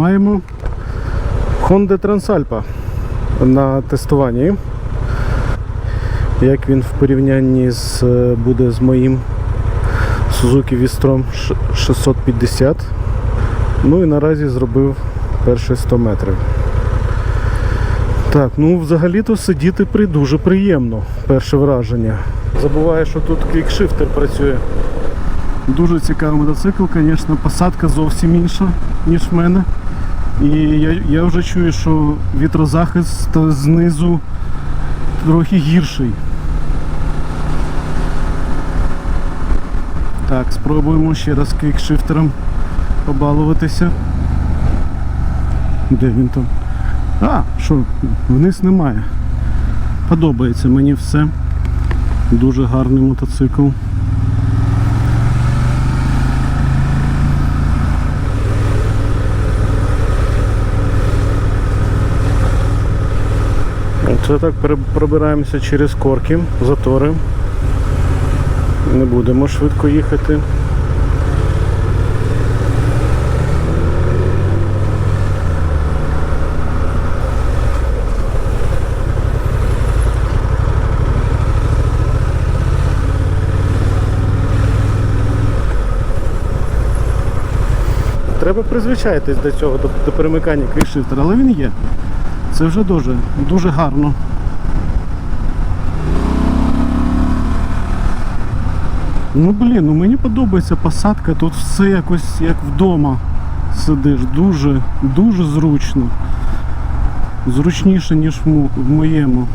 Маємо Honda Transalpa на тестуванні. Як він в порівнянні з, е, буде з моїм Suzuki Vistrom 650. Ну і наразі зробив перші 100 метрів. Так, ну взагалі-то сидіти при дуже приємно. Перше враження. Забуваю, що тут квікшифтер працює. Дуже цікавий мотоцикл, звісно, посадка зовсім інша, ніж в мене. І я, я вже чую, що вітрозахист знизу трохи гірший. Так, спробуємо ще раз квікшифтером побалуватися. Де він там? А, що, вниз немає. Подобається мені все. Дуже гарний мотоцикл. Це так пробираємося через корки, затори. Не будемо швидко їхати. Треба призвичаїтись до цього, до, до перемикання квікшифтера, але він є. Це вже дуже, дуже гарно. Ну блін, ну мені подобається посадка, тут все якось як вдома сидиш. Дуже, дуже зручно. Зручніше, ніж в, моєму.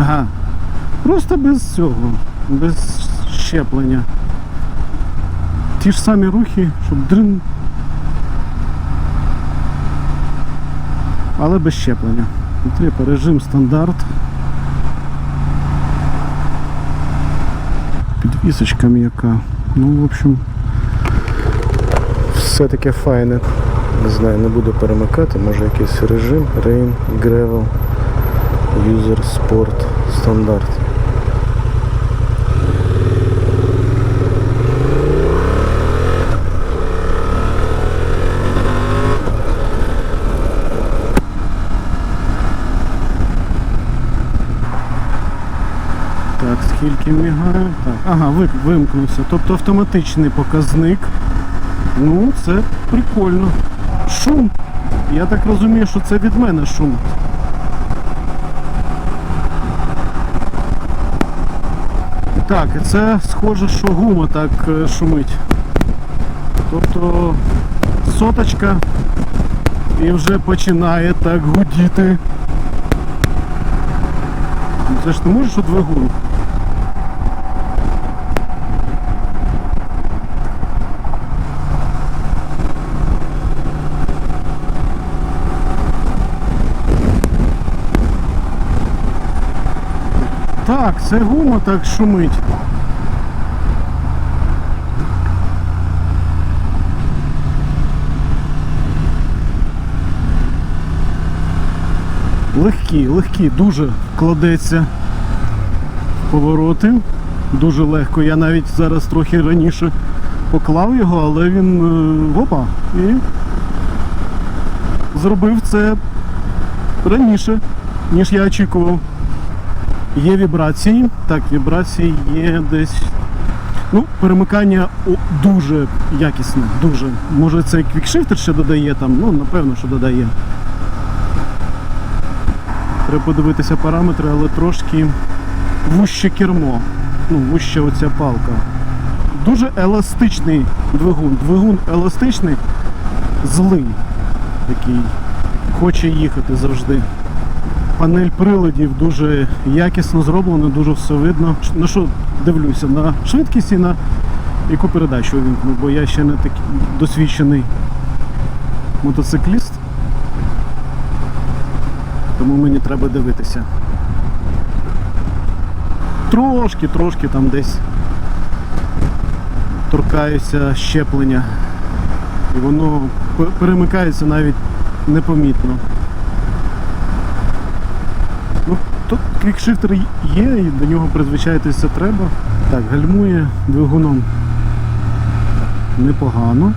Ага. Просто без цього, без щеплення. Ті ж самі рухи, щоб дрин. Але без щеплення. Треба режим стандарт. Підвісочка м'яка. Ну, в общем, все таке файне. Не знаю, не буду перемикати, може якийсь режим, Rain, Gravel, User, Sport, стандарт. Так, скільки мігає? Так. Ага, вимкнувся. Тобто автоматичний показник. Ну, це прикольно. Шум. Я так розумію, що це від мене шум. Так, і це схоже, що гума так е, шумить. Тобто соточка і вже починає так гудіти. Це ж не можеш що двигун. Так, це гума так шумить. Легкі, легкі, дуже кладеться повороти. Дуже легко. Я навіть зараз трохи раніше поклав його, але він е, опа і зробив це раніше, ніж я очікував. Є вібрації. Так, вібрації є десь. Ну, перемикання дуже якісне, дуже. Може це квікшифтер ще додає там, ну напевно, що додає. Треба подивитися параметри, але трошки вуще кермо. Ну, вуща оця палка. Дуже еластичний двигун. Двигун еластичний, злий такий. Хоче їхати завжди. Панель приладів дуже якісно зроблена, дуже все видно. На що дивлюся? На швидкість і на яку передачу вимкну, бо я ще не такий досвідчений мотоцикліст. Тому мені треба дивитися. Трошки, трошки там десь торкаюся щеплення. І воно перемикається навіть непомітно. Ну, тут квікшифтер є і до нього призвичаїтися треба. Так, гальмує двигуном непогано.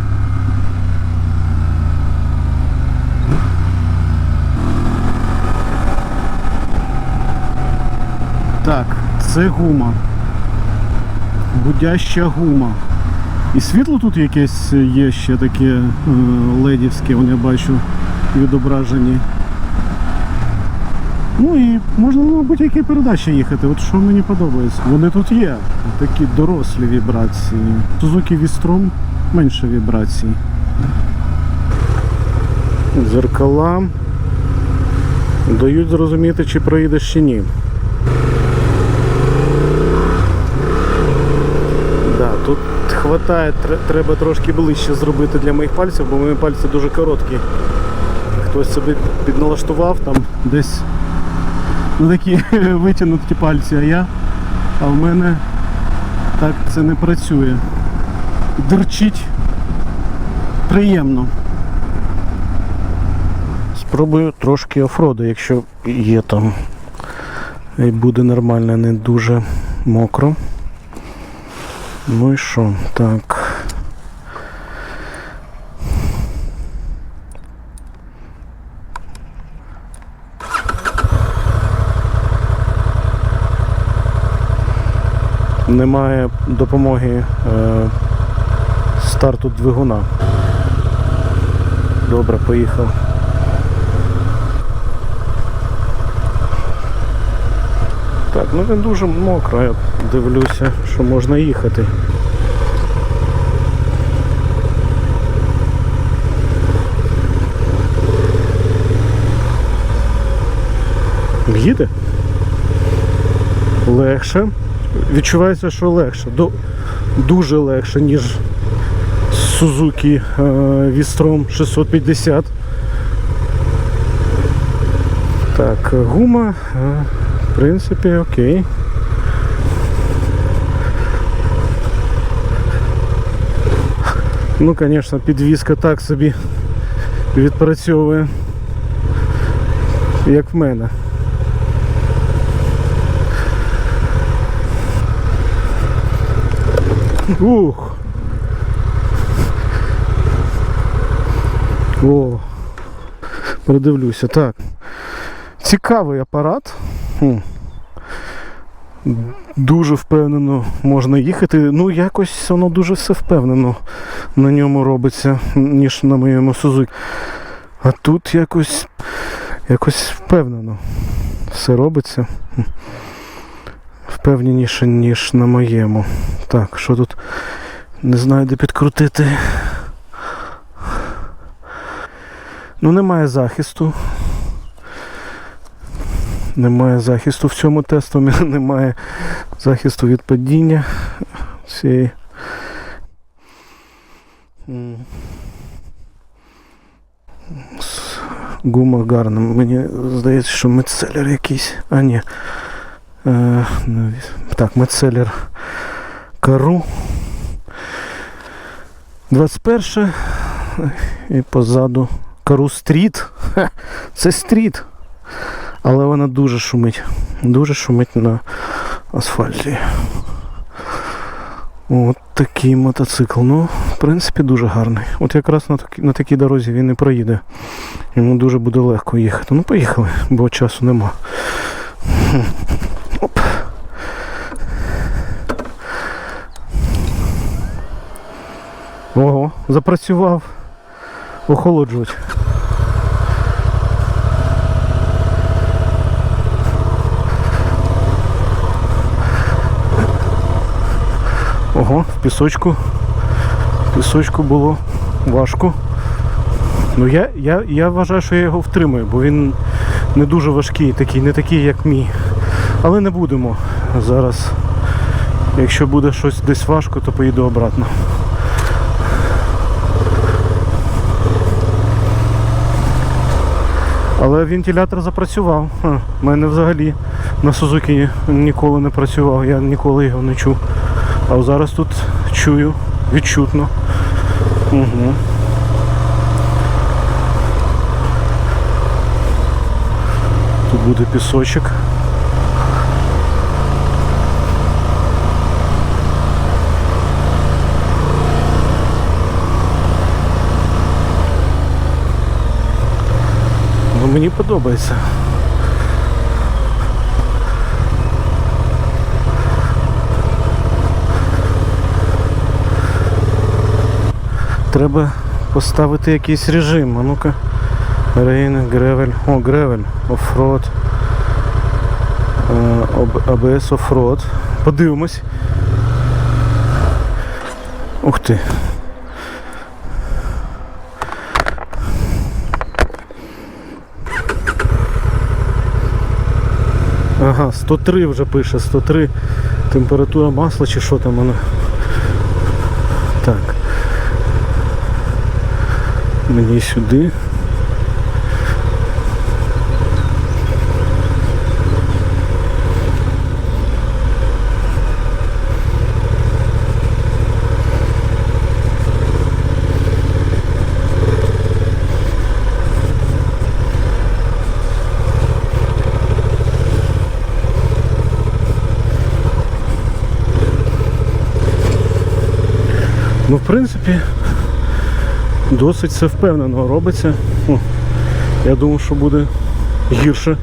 Так, це гума. Гудяща гума. І світло тут якесь є ще таке е, ледівське, вон я бачу відображені. Ну і можна на будь-які передачі їхати. От що мені подобається. Вони тут є. Такі дорослі вібрації. Suzuki V-Strom менше вібрацій. Зеркала дають зрозуміти, чи проїдеш чи ні. Да, тут хватає, треба трошки ближче зробити для моїх пальців, бо мої пальці дуже короткі. Хтось собі підналаштував там десь ну, такі витягнуті пальці, а я, а в мене так це не працює. Дерчить приємно. Спробую трошки офроду, якщо є там і буде нормально, не дуже мокро. Ну і що? Так. Немає допомоги е, старту двигуна. Добре, поїхав. Так, ну він дуже мокро, я дивлюся, що можна їхати. Їде? Легше. Відчувається, що легше. Дуже легше, ніж Suzuki е, V-Strom 650. Так, гума, е, в принципі, окей. Ну, звісно, підвізка так собі відпрацьовує, як в мене. Ух. О. Продивлюся. Так. Цікавий апарат. Дуже впевнено можна їхати. Ну, якось воно дуже все впевнено на ньому робиться, ніж на моєму Suzuki. А тут якось, якось впевнено все робиться. Впевненіше, ніж на моєму. Так, що тут не знаю, де підкрутити. Ну, немає захисту. Немає захисту в цьому тесту, немає захисту від падіння цієї. Гума гарна. Мені здається, що мецелер якийсь. А ні. Е, ну, так, мецелер Кару. 21 і позаду Кару Стріт. Це стріт. Але вона дуже шумить. Дуже шумить на асфальті. От такий мотоцикл. Ну, в принципі, дуже гарний. От якраз на, такій- на такій дорозі він і проїде. Йому дуже буде легко їхати. Ну, поїхали, бо часу нема. Оп. Ого, запрацював. Охолоджувач. Ого, в пісочку. В пісочку було важко. Ну я, я, я вважаю, що я його втримаю, бо він не дуже важкий, такий, не такий, як мій. Але не будемо зараз. Якщо буде щось десь важко, то поїду обратно. Але вентилятор запрацював. У мене взагалі на Сузукі ніколи не працював, я ніколи його не чув. А зараз тут чую відчутно. Угу. Тут буде пісочок. Мені подобається. Треба поставити якийсь режим. А ну-ка. Рейн, гревель. О, гревель, оффроад. Е, АБС оффроад. Подивимось. Ух ти. Ага, 103 вже пише, 103 температура масла чи що там воно. Так. Мені сюди. Ну, в принципі, досить все впевнено робиться. О, я думав, що буде гірше.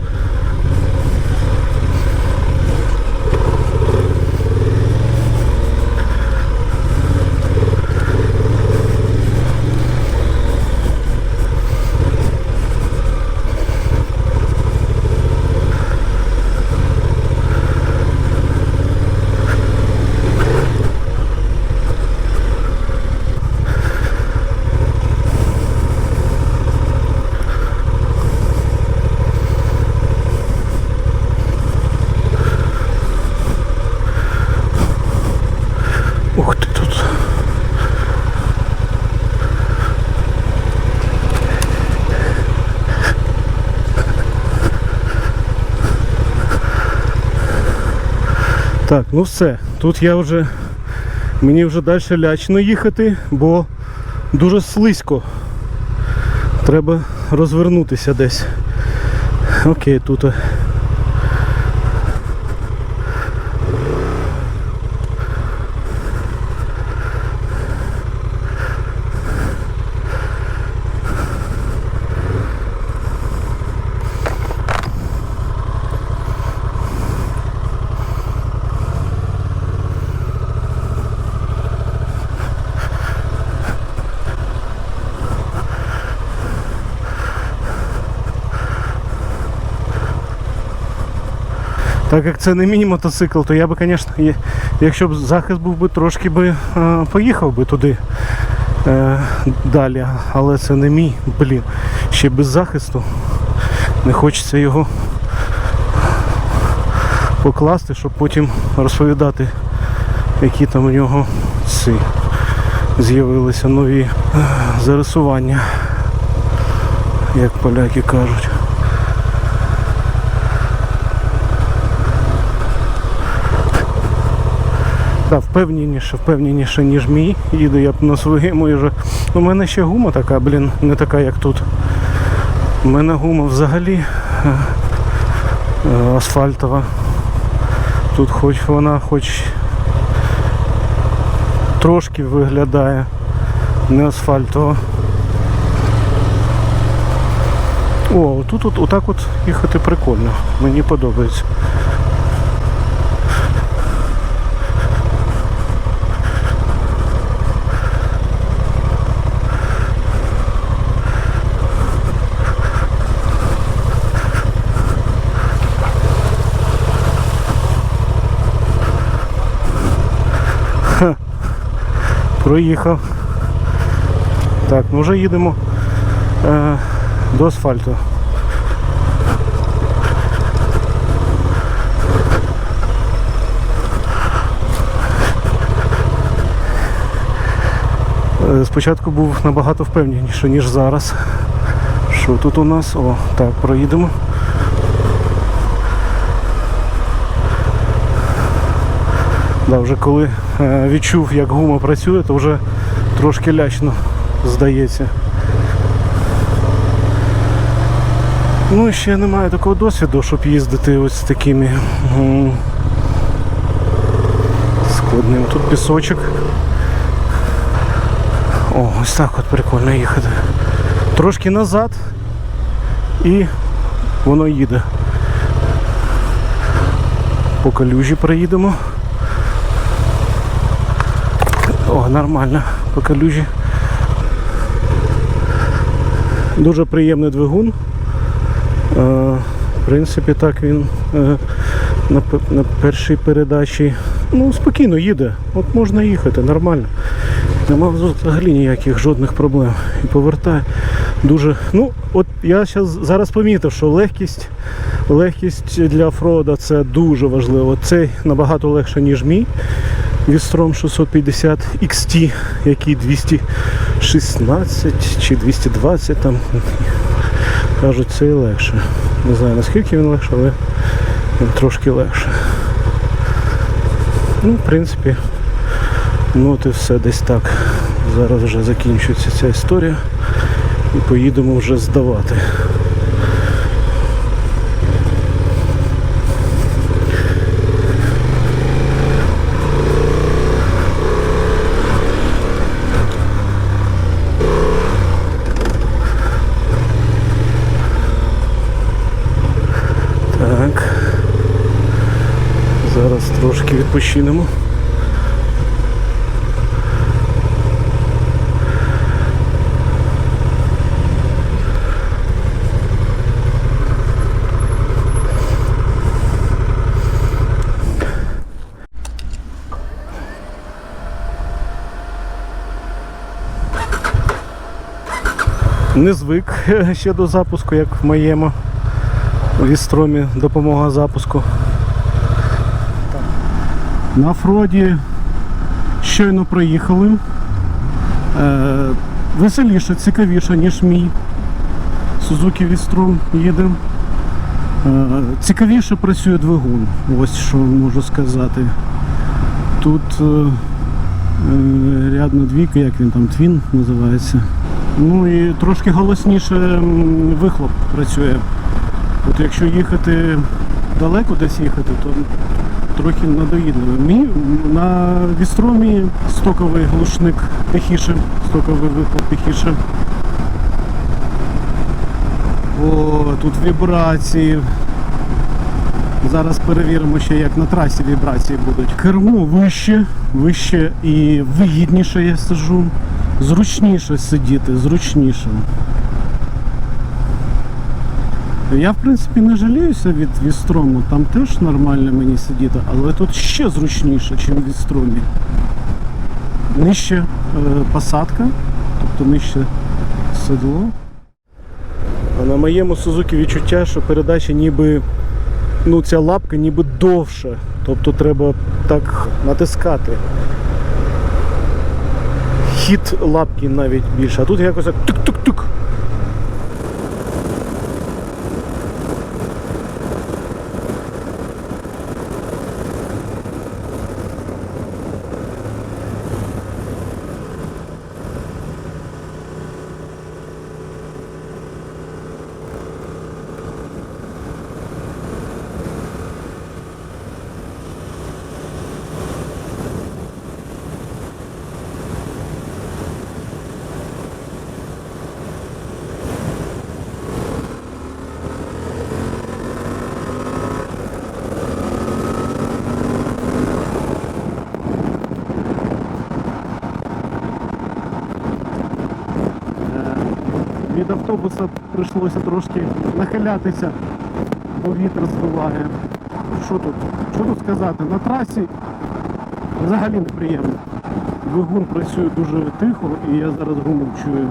Так, ну все. Тут я вже. Мені вже далі лячно їхати, бо дуже слизько. Треба розвернутися десь. Окей, тут. Так як це не мій мотоцикл, то я би, звісно, якщо б захист був би трошки би е, поїхав би туди е, далі. Але це не мій, блін. Ще без захисту. Не хочеться його покласти, щоб потім розповідати, які там у нього ці з'явилися нові е, зарисування, як поляки кажуть. Так, впевненіше, впевненіше, ніж мій. Їду я на своєму і вже. У мене ще гума така, блін, не така, як тут. У мене гума взагалі е, асфальтова. Тут хоч вона хоч трошки виглядає не асфальтова. О, тут от, отак от їхати прикольно. Мені подобається. Проїхав. Так, ну вже їдемо е, до асфальту. Е, Спочатку був набагато впевненіше, ніж зараз. Що тут у нас? О, так, проїдемо. Да, вже коли е, відчув, як гума працює, то вже трошки лячно здається. Ну і ще немає такого досвіду, щоб їздити ось з такими складними. Тут пісочок. О, ось так от прикольно їхати. Трошки назад і воно їде. По калюжі проїдемо. О, нормально, по калюжі. Дуже приємний двигун. Е, В принципі, так він е, на, першій передачі ну, спокійно їде. От можна їхати, нормально. Нема взагалі ніяких жодних проблем. І повертає дуже. Ну, от я зараз помітив, що легкість, легкість для оффроуда це дуже важливо. Цей набагато легше, ніж мій. Вістром 650 XT, який 216 чи 220 там. Кажуть, це і легше. Не знаю наскільки він легше, але він трошки легше. Ну, в принципі, ну от і все десь так. Зараз вже закінчується ця історія і поїдемо вже здавати. Так. Зараз трошки відпочинемо. Не звик ще до запуску, як в моєму вістромі допомога запуску. На Фроді щойно проїхали. Е, веселіше, цікавіше, ніж мій. Сузуки Вістром їде. Е, цікавіше працює двигун. Ось що можу сказати. Тут е, е, рядна двійка, як він там, твін називається. Ну і трошки голосніше вихлоп працює. От якщо їхати далеко десь їхати, то трохи надоїдливо. Мій на вістромі стоковий глушник тихіше, стоковий вихлоп тихіше. О, тут вібрації. Зараз перевіримо ще, як на трасі вібрації будуть. Кермо вище, вище і вигідніше я сижу. Зручніше сидіти, зручніше. Я в принципі не жаліюся від вістрому, там теж нормально мені сидіти, але тут ще зручніше, ніж в вістромі. Нижче е, посадка, тобто нижче седло. А на моєму Сузукі відчуття, що передача ніби ну ця лапка ніби довша. Тобто треба так натискати. Хід лапки навіть більше, а тут якось так тук-тук-тук. Від автобуса прийшлося трошки нахилятися, бо вітер збиває. Що тут? Що тут сказати? На трасі взагалі неприємно. Двигун працює дуже тихо і я зараз гуму чую.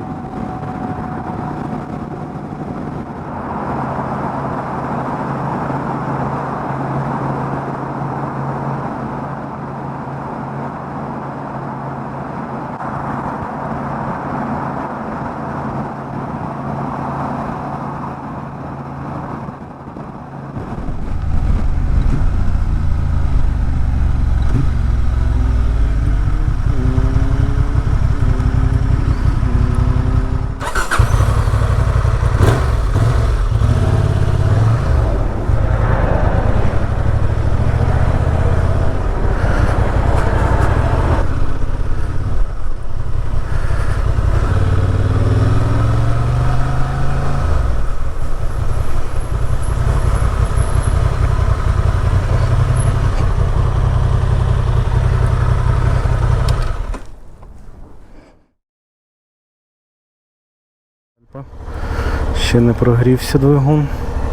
Ще не прогрівся двигун.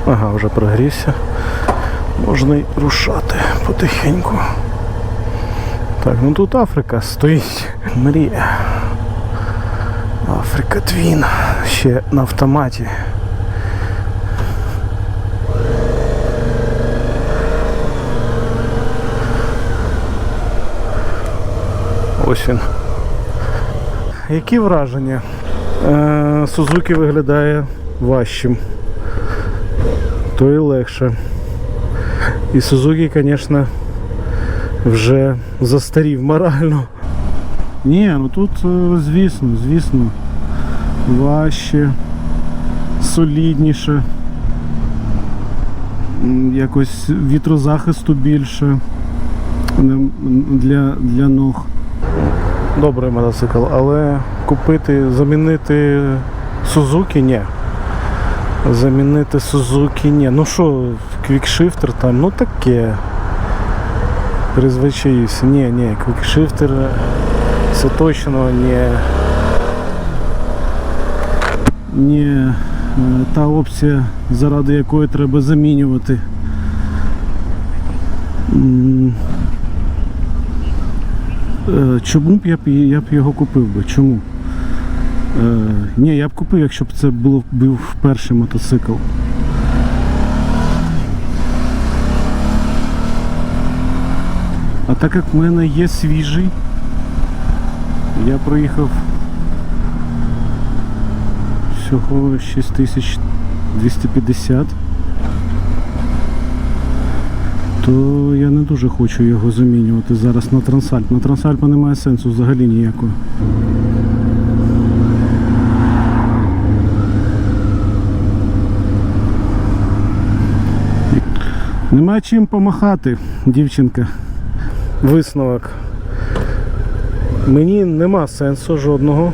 Ага, вже прогрівся. Можна й рушати потихеньку. Так, ну тут Африка стоїть. Мрія. Африка Твін. Ще на автоматі. Ось він. Які враження? Е, Сузуки виглядає важчим. То і легше. І Сузуки, звісно, вже застарів морально. Ні, ну тут, е, звісно, звісно, важче, солідніше. Якось вітрозахисту більше для, для ног. Добрий мотоцикл, але купити, замінити Сузуки ні. Замінити Сузуки ні. Ну що, квікшифтер там, ну таке. Призвичаївся. Ні, ні, квікшифтер це точно не, не е, та опція, заради якої треба замінювати. Е, Чому б я б, я б його купив би? Чому? Е, ні, я б купив, якщо б це було, був перший мотоцикл. А так як в мене є свіжий, я проїхав всього 6250, то я не дуже хочу його замінювати зараз на Трансальп. На Трансальпа немає сенсу взагалі ніякого. Нема чим помахати, дівчинка. Висновок. Мені нема сенсу жодного.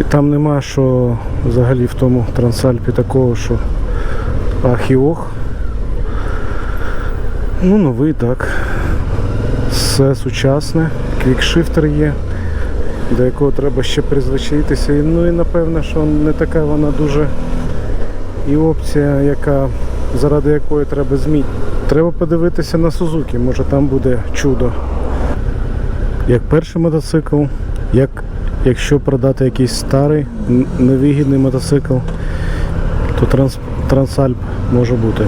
І там нема що взагалі в тому трансальпі такого, що ах і ох. Ну, новий так. Все сучасне, квікшифтер є, до якого треба ще призвичаїтися. Ну і напевно, що не така вона дуже і опція, яка, заради якої треба змінити. Треба подивитися на Сузуки, може там буде чудо. Як перший мотоцикл, як якщо продати якийсь старий, невигідний мотоцикл, то транс, Трансальп може бути.